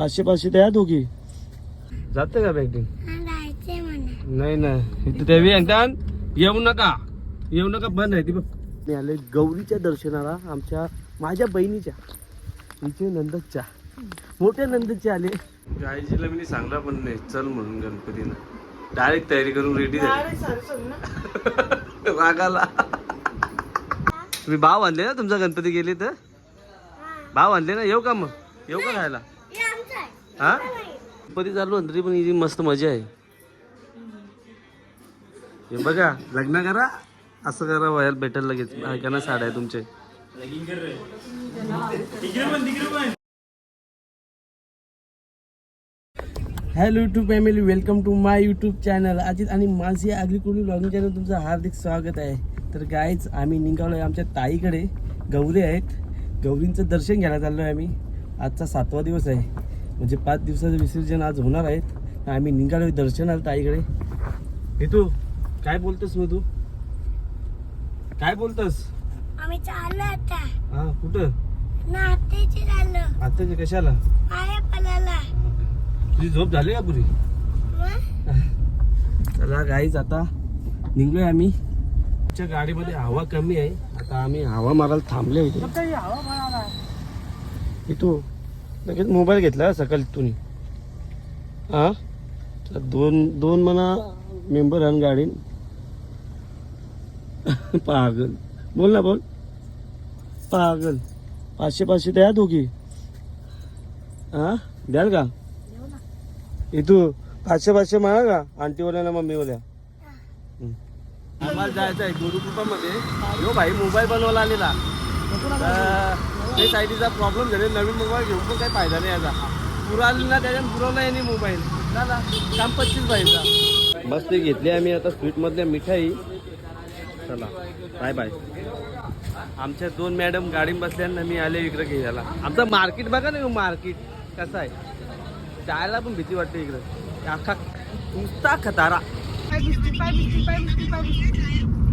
पाचशे पाचशे द्या दोघी. जाते का बँकिंग नाही ना इथे देवी अंकन येऊ नका. येऊ नका बंद आहे ती बघ. मी आले गौरीच्या दर्शनाला आमच्या माझ्या बहिणीच्या. तिचे नंदच्या मोठ्या नंदचे आले. गायजीला मी सांगला पण नाही. चल म्हणून गणपतीला. डायरेक्ट तयारी करून रेडी झाली. रागाला. तुम्ही भाव आणले ना तुमचा गणपती गेले तर? भाव आणले ना? येऊ का मग? येऊ का खायला हा? गणपती चालू आहे तरी पण इथे मस्त मजा आहे. हे बघा लग्न करा असं करा वयात भेटेल लगेच. ऐका साड्या आहे तुमचे. Hello YouTube family welcome to my YouTube channel Ajit आणि माझी अग्रिकुली कुली ब्लॉगिंग चॅनल तुमचं हार्दिक स्वागत आहे. तर गायच आम्ही निघालो आहे आमच्या ताईकडे. गौरी आहेत. गौरींचं दर्शन घ्यायला चाललो आहे आम्ही. आजचा सातवा दिवस आहे. म्हणजे पाच दिवसाचं विसर्जन आज होणार आहेत तर आम्ही निघालो आहे दर्शनाला ताईकडे. हे तू काय बोलतोस मग तू काय बोलतोस? आम्ही चाललो आता. हा कुठं? नातेचे चाललो आता कशाला? पाया पलाला तुझी झोप झाली का पुरी? चला गाईच आता निघलोय आम्ही. आमच्या गाडीमध्ये हवा कमी आहे. आता आम्ही हवा मारायला थांबले इथे. इथू लगेच मोबाईल घेतला सकाळी तुम्ही हा? दोन दोन म्हणा मेंबर आहे गाडी पागल. बोल ना बोल. पागल. पाचशे पाचशे द्या दोघी. हा? द्याल का? इथू पाचशे पाचशे म्हणा का? आंटीवाल्या ना मम्मीवाल्या आम्हाला जायचं आहे गुरुकृपामध्ये यो भाई मोबाईल बनवायला आलेला. तर ते साईडीचा प्रॉब्लेम झाले नवीन मोबाईल घेऊन पण काही फायदा नाही याचा. पुराला ना त्याच्यात पुरवला आहे नाही मोबाईल दादा काम पच्चीस पाहिजे मस्त घेतली आम्ही आता स्वीटमधल्या मिठाई. चला बाय बाय आमच्या दोन मॅडम गाडी बसल्यानं मी आले इकडे घ्यायला. आमचं मार्केट बघा ना मार्केट कसं आहे? जायला पण भीती वाटते इकडं. अख्खा नुसता खतारा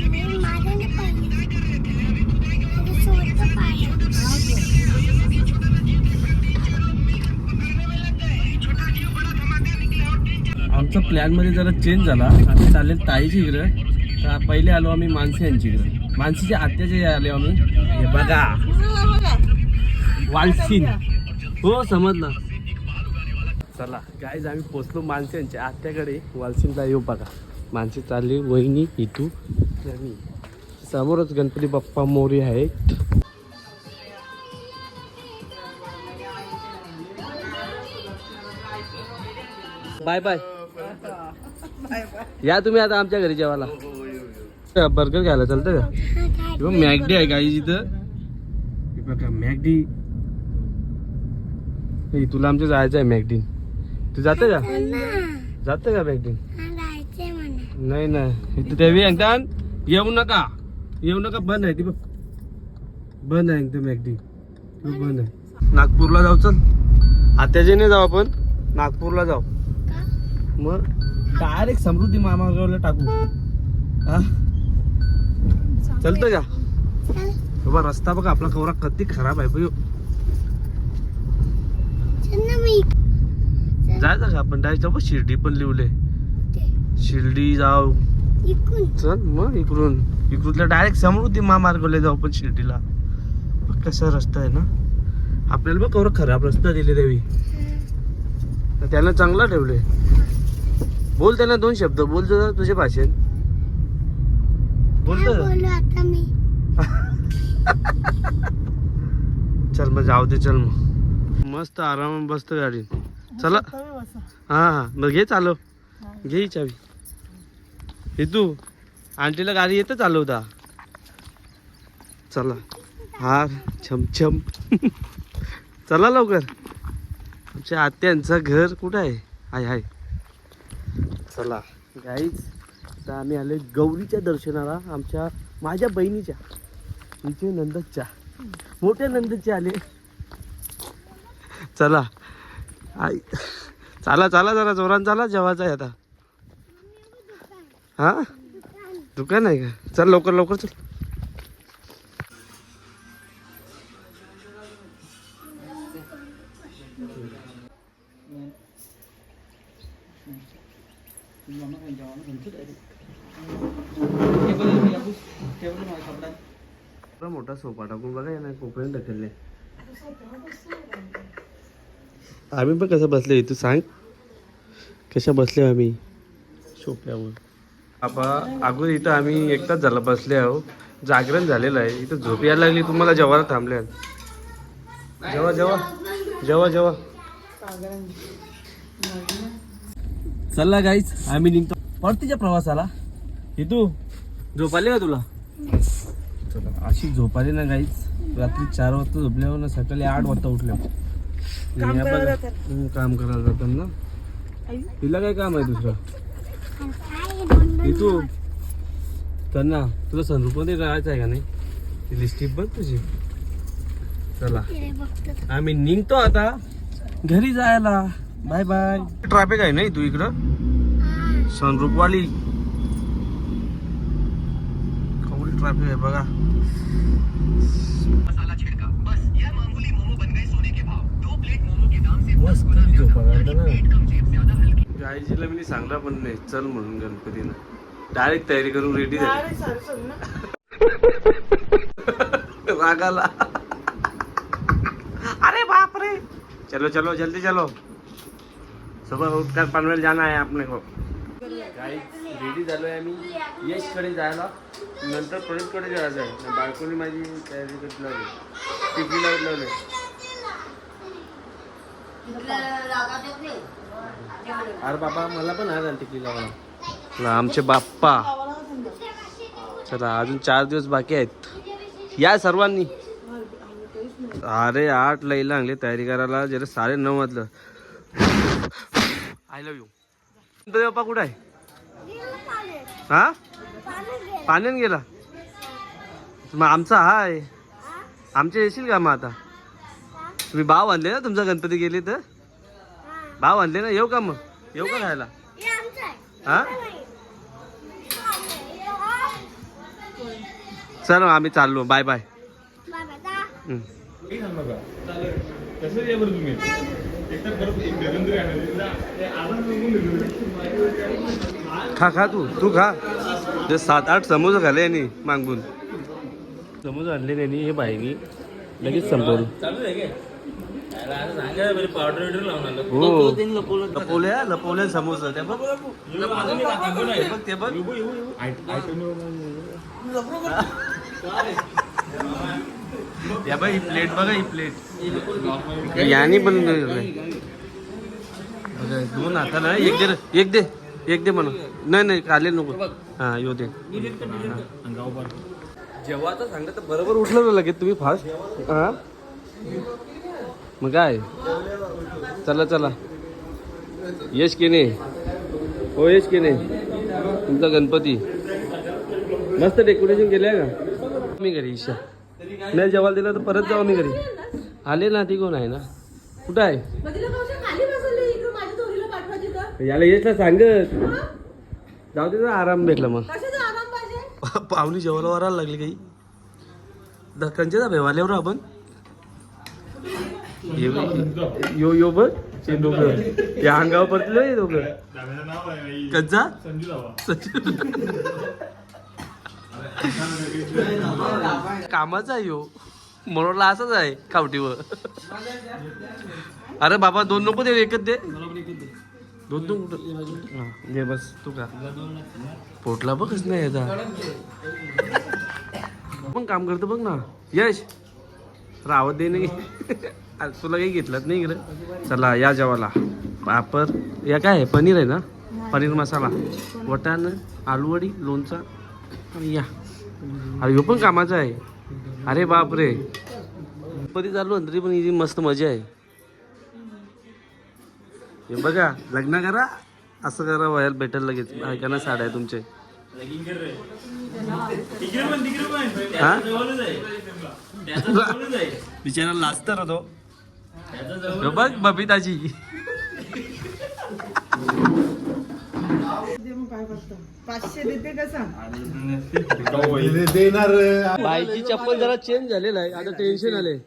मी माझ्या नाही पाहिजे माझं स्वतः पाय आमचा प्लॅनमध्ये जरा चेंज झाला. आम्ही चालले ताईची इकडं. तर पहिले आलो आम्ही मानसी यांची इकडं. मानसीच्या आत्याचे आले आम्ही. हे बघा. वालसीन. हो समजलं. चला गाईज आम्ही पोचलो मानसी यांच्या आत्याकडे. वालसीनला येऊ बघा. मानसी चालली वहिनी इतू तर मी समोरच गणपती बाप्पा मोरी आहेत. Bye bye. या तुम्ही आता आमच्या घरी जेवायला. बर्गर घ्यायला चालतं का? मॅगडी आहे इथं. हे बघा मॅगडी. हे तुला आमच्या जायचं आहे मॅगडी. तू जाते का? जाते का मॅगडी? जायचंय म्हणा. नाही ना इथं देवी अंकन येऊ नका. येऊ नका बंद आहे ती बघ. बंद आहे एकदम खूप बंद आहे. नागपूरला जाऊ चल. आत्याचे नाही जाऊ आपण. नागपूरला जाऊ. मग डायरेक्ट समृद्धी मामाला टाकू. हा? चालतं का? चल बाबा रस्ता बघा आपला कवरा किती खराब आहे बघ. जायचं का आपण? डायरेक्ट बघ शिर्डी पण लिवले शिर्डी जाऊ. चल मग इकडून. इकडून डायरेक्ट समृद्धी महामार्गला जाऊ पण शिर्डीला. बघ कसा रस्ता आहे ना. आपल्याला बघ कवरा खराब रस्ता दिले देवी. त्यानं चांगला ठेवले बोल त्यांना दोन शब्द बोल जरा तुझ्या भाषेत बोल चल मग जाऊ दे चल मग. मस्त आराम बसतो गाडी. चला. हा हा. मग घे चालव. घे चावी. हे तू. आंटीला गाडी येतं चालवता. चला. हा छमछम. चला लवकर. आमच्या आत्यांचं घर कुठं आहे? हाय हाय. चला. गाईच तर आम्ही आले गौरीच्या दर्शनाला आमच्या माझ्या बहिणीच्या. तिचे नंदच्या. मोठ्या नंदचे आले. चला. आई. चला चला जरा जोरान चला जेवायचा आहे आता. हां? दुकान आहे का? चल लवकर लवकर चल. मोठा सोफा टाकून बघा ना कोपऱ्यात ढकलले. आम्ही पण कसं बसले तू सांग. कशा बसले आम्ही? सोप्यावर आपा अगोदर इथं आम्ही एक तास झाला बसले आहो. जागरण झालेलं आहे. इथं झोप यायला लागली तुम्हाला जेवायला थांबल्या जेव्हा जेव्हा जेव्हा जेव्हा चला गाईच आम्ही निघतो. परतीच्या प्रवासाला. तू झोप आली का तुला? चला अशी झोप आली ना गाईच रात्री चार वाजता झोपल्यावर ना सकाळी आठ वाजता उठल्या. काम काम करायला जातात ना. तिला काय काम आहे दुसरं? तू त्यांना तुला सनरूपमध्ये राहायचं आहे का नाही? ती लिस्टिप बघ तुझी. चला. आम्ही निघतो आता. घरी जायला. बाय बाय ट्रॅफिक आहे नाही तू इकडं? सनरूप वाली कवडी ट्रॅफिक आहे बघा. आईजीला मी सांगला पण नाही. चल म्हणून गणपतीनं. डायरेक्ट तयारी करून रेडी झाली. रागाला. अरे बाप रे चलो चलो जल्दी चलो. सुबह उठकर पनवेल जाना है अपने को. रेडी झालोय आम्ही. यशकडे जायला. नंतर प्रदीपकडे जायचं आहे. बायकोनी माझी तयारी करत लावली. टिफी लावत लावले. अरे बाबा मला पण आहे टिकली लावायला. आमचे बाप्पा. चला अजून चार दिवस बाकी आहेत. या सर्वांनी. अरे आठ लई लागले तयारी करायला. जरा साडे नऊ वाजलं. I love you Ganpati Bappa कुठं आहे? हा? पाण्यात गेला. मग आमचा हाय आमचे येशील का मग आता? तुम्ही भाव आणले ना तुमचा गणपती गेले तर? भाव आणले ना? येऊ का मग? येऊ का खायला? हा चल आम्ही चाललो बाय बाय खा खा तू तू खा ते सात आठ समोसा खाले यांनी मागून समोसा आणले त्यांनी हे बाईनी लगेच संपवलं हो लपवल्या लपवल्या समोसा त्या बघ ते बघ या बाई ही प्लेट बघा ही प्लेट याने पण बघा, दोन हाताला एक दे एक दे एक दे म्हणून नाही नाही काले नको. हा यो दे. जेव्हा आता सांगत तर बरोबर उठलं ना लगेच तुम्ही फास्ट हा? मग काय? चला चला. यश केने हो यश केने तुमचा गणपती. मस्त डेकोरेशन केलंय का? मी घरी ईशा. नाही जेवायला दिलं तर परत जाऊ मी घरी. आले ना ती कोण आहे ना? कुठं आहे? याला यशला सांगत. जाऊ दे ना आराम भेटला मग. कशाचा आराम पाहिजे? पाहुणी जेवायला वरायला लागली काही. दक्कनच्या भेवाल्यावर आपण. ये- यो यो बघ. ते दोघं. या अंगावर पडले हे दोघं. कच्चा? कामाचा आहे यो. म्हणून असंच आहे कावटीवर. अरे बाबा दोन नको दे एकच दे. दोन दोन कुठं? दे बस तू का पोटला बघच नाही येता पण काम करतो बघ ना. यश रावत दे नाही. तुला काही घेतलंच नाही इकडे. चला या जेवाला पापड या काय आहे? पनीर आहे ना? पनीर मसाला. वटाण आलूवडी लोणचा. आणि या. अरे ह्यो पण कामाचा आहे. अरे बाप रे गणपती चालू तरी पण इथे मस्त मजा आहे. हे बघा लग्न करा असं करा वयाला भेटेल लगेच. ऐका ना साड्या आहे तुमचे. हा? बिचारा लाजतर होतो ह्यो बबिताची पाचशे देते का सांग? बाईची चप्पल जरा चेंज झालेला आहे आता टेन्शन आले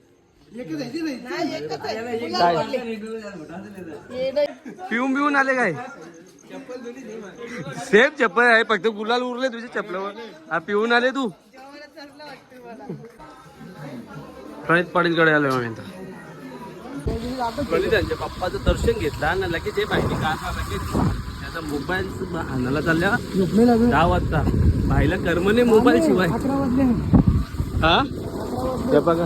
पिऊन पिऊन आले काय? सेम चप्पल आहे फक्त गुलाल उरले तुझ्या चपलावर हा पिऊन आले तू. प्रणित पाटीलकडे आलोय आम्ही आता. प्रणितांच्या पप्पाचं दर्शन घेतलं आणि लगेच हे माहिती का? का लगेच. त्याचा मोबाईल आणायला चालल्या. दहा वाजता. भाईला कर्मने मोबाईल शिवाय. हा? हे बघा.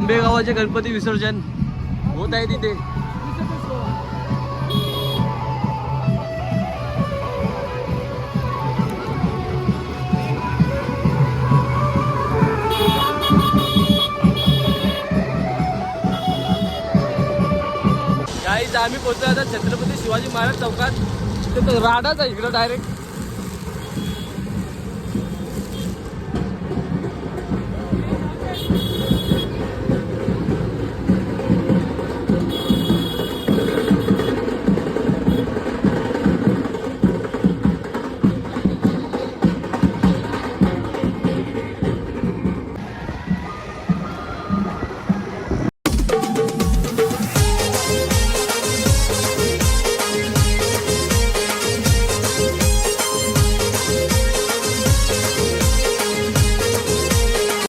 आंबेगावाचे गणपती विसर्जन होत आहे तिथे. आम्ही पोहोचलो आता छत्रपती शिवाजी महाराज चौकात. तिथं राडाच आहे इकडं डायरेक्ट